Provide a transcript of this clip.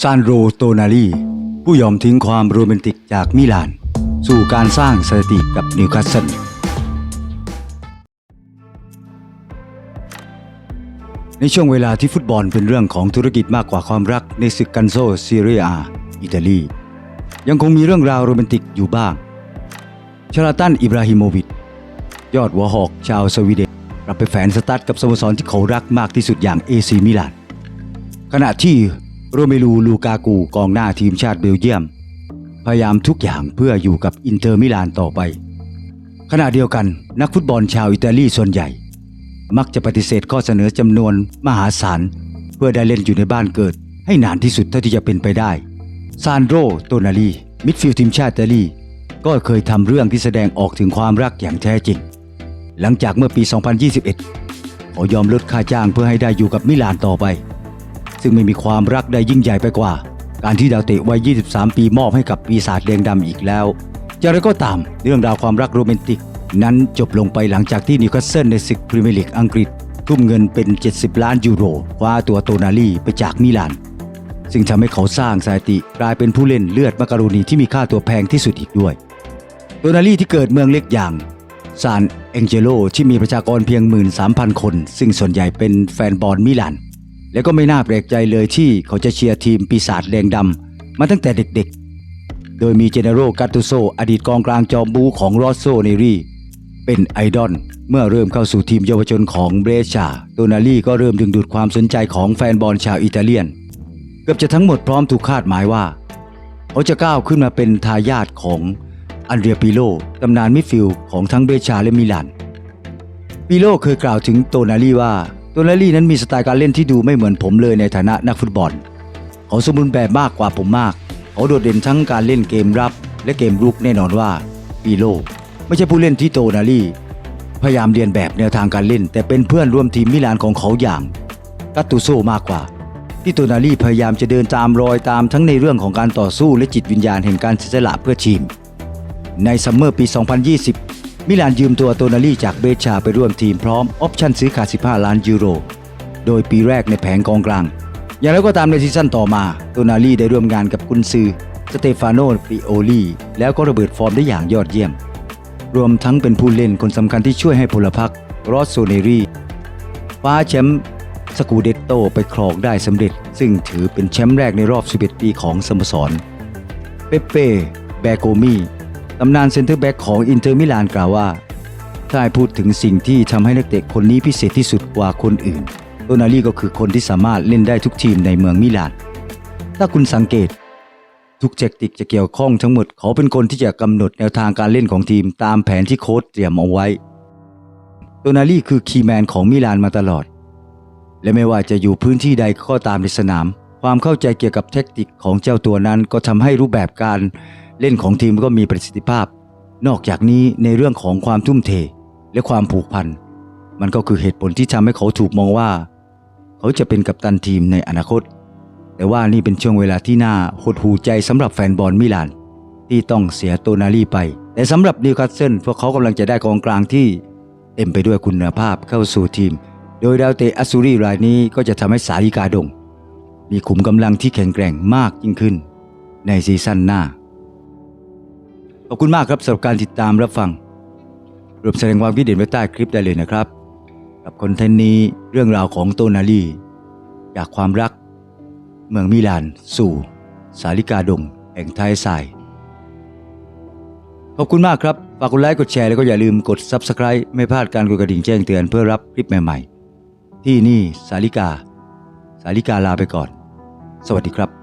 ซานโรโตนาลีผู้ยอมทิ้งความโรแมนติกจากมิลาน สู่การสร้างสถิติกับนิวคาสเซิลในช่วงเวลาที่ฟุตบอลเป็นเรื่องของธุรกิจมากกว่าความรักในศึกกันโซซีเรียอาอิตาลี ยังคงมีเรื่องราวโรแมนติกอยู่บ้างชลาตันอิบราฮิโมวิชยอดหัวหอกชาวสวีเดนกลับไปแฝนสตาร์ทกับสโมสรที่เขารักมากที่สุดอย่างเอซีมิลานขณะที่ โรเมลูลูกากูกองหน้าทีมชาติเบลเยียม พยายามทุกอย่างเพื่ออยู่กับอินเตอร์มิลานต่อไป ขณะเดียวกันนักฟุตบอลชาวอิตาลีส่วนใหญ่ มักจะปฏิเสธข้อเสนอจำนวนมหาศาล เพื่อได้เล่นอยู่ในบ้านเกิด ให้นานที่สุดเท่าที่จะเป็นไปได้ซานโดโตนาลีมิดฟิลด์ทีมชาติอิตาลีก็เคยทำเรื่องที่แสดงออกถึงความรักอย่างแท้จริง หลังจากเมื่อปี 2021ขายอมลดค่าจ้างเพื่อให้ได้อยู่กับมิลานต่อไป ซึ่งไม่มีความรักใดยิ่งใหญ่ไปกว่า การที่ดาวเตะวัย 23 ปีมอบให้กับปีศาจแดงดำอีกแล้วอย่างไรก็ตามเรื่องราวความรักโรแมนติก นั้นจบลงไปหลังจากที่นิวคาสเซิลในศึกพรีเมียร์ลีกอังกฤษ ทุ่มเงินเป็น 70 ล้านยูโรคว้าตัวโตนาลีไปจากมิลาน ซึ่งทำให้เขาสร้างสถิติกลายเป็นผู้เล่นเลือดมักการูนีที่มีค่าตัวแพงที่สุดอีกด้วยโตนาลีที่เกิดเมืองเล็กอย่างซานเองเจโลที่มีประชากรเพียง 13,000 คน ซึ่งส่วนใหญ่เป็นแฟนบอลมิลาน และก็ไม่น่าแปลกใจเลยที่เขาจะเชียร์ทีมปีศาจแดงดำมาตั้งแต่เด็กๆ โดยมีเจเนโรกาตูโซอดีตกองกลางจอมบูของรอสโซเนรีเป็นไอดอลเมื่อเริ่มเข้าสู่ทีมเยาวชนของเบรชาโตนาลีก็เริ่มดึงดูดความสนใจของแฟนบอลชาวอิตาเลียน เกือบจะทั้งหมดพร้อมถูกคาดหมายว่า เขาจะก้าวขึ้นมาเป็นทายาทของอันเดรียปิโลตำนานมิดฟิลด์ของทั้งเบรชาและมิลานปิโลเคยกล่าวถึงโตนาลีว่า โตนาลี่นั้นมีสไตล์การเล่นที่ดูไม่เหมือนผมเลยในฐานะนักฟุตบอล เขาสมบูรณ์แบบมากกว่าผมมาก เขาโดดเด่นทั้งการเล่นเกมรับ และเกมรุกแน่นอนว่าปิโลไม่ใช่ผู้เล่นที่โตนาลี่ พยายามเรียนแบบแนวทางการเล่น แต่เป็นเพื่อนร่วมทีมมิลานของเขาอย่างกัตตุโซมากกว่าที่โตนาลี่พยายามจะเดินตามรอยตามทั้งในเรื่องของการต่อสู้และจิตวิญญาณแห่งการเสียสละเพื่อทีม ในซัมเมอร์ปี 2020 มิลานยืมตัวโตนาลีจากเบชาไปร่วมทีมพร้อมออปชั่นซื้อขาด 15 ล้านยูโร โดยปีแรกในแผงกองกลาง อย่างไรก็ตามในซีซั่นต่อมาโตนาลีได้ร่วมงานกับกุนซือสเตฟานโนปริโอลีแล้วก็ระเบิดฟอร์มได้อย่างยอดเยี่ยม รวมทั้งเป็นผู้เล่นคนสำคัญที่ช่วยให้พลพรรครอสโซเนรีคว้าแชมป์สกูเดตโตไปครองได้สำเร็จ ซึ่งถือเป็นแชมป์แรกในรอบ 11 ปีของสโมสร เปเป้ แบโกมี ตำนานเซ็นเตอร์แบ็กของอินเตอร์มิลานกล่าวว่า ถ้าให้พูดถึงสิ่งที่ทำให้นักเตะคนนี้พิเศษที่สุดกว่าคนอื่นโตนาลีก็คือคนที่สามารถเล่นได้ทุกทีมในเมืองมิลาน ถ้าคุณสังเกต ทุกเจคติกจะเกี่ยวข้องทั้งหมด เขาเป็นคนที่จะกำหนดแนวทางการเล่นของทีมตามแผนที่โค้ชเตรียมเอาไว้โตนาลีคือคีย์แมนของมิลานมาตลอด และไม่ว่าจะอยู่พื้นที่ใดก็ตามในสนาม ความเข้าใจเกี่ยวกับเทคนิคของเจ้าตัวนั้นก็ทำให้รูปแบบการ เล่นของทีมก็มีประสิทธิภาพ นอกจากนี้ในเรื่องของความทุ่มเทและความผูกพัน มันก็คือเหตุผลที่ทำให้เขาถูกมองว่า เขาจะเป็นกัปตันทีมในอนาคต แต่ว่านี่เป็นช่วงเวลาที่น่าหดหูใจสำหรับแฟนบอลมิลาน ที่ต้องเสียโตนาลีไป แต่สำหรับนิวคาสเซิลพวกเขากำลังจะได้กองกลางที่เต็มไปด้วยคุณภาพเข้าสู่ทีม โดยดาวเตะอัสซูรีรายนี้ก็จะทำให้สาลิกาดง มีขุมกำลังที่แข็งแกร่งมากยิ่งขึ้น ในซีซั่นหน้า อบคุณมากครับสำหรับการติดตามรับฟังรวมแสดงความคิดเห็นไว้ใต้คลิปได้เลยนะครับ กับคอนเทนต์นี้เรื่องราวของโตนาลีจากความรัก เมืองมิลาน สู่ สาลิกาดงแห่งไทยสายขอบคุณมากครับ ฝากกดไลค์กดแชร์แล้วก็อย่าลืมกด Subscribe ไม่พลาดการกดกระดิ่งแจ้งเตือนเพื่อรับคลิปใหม่ ๆ ที่นี่สาลิกา สาลิกาลาไปก่อน สวัสดีครับ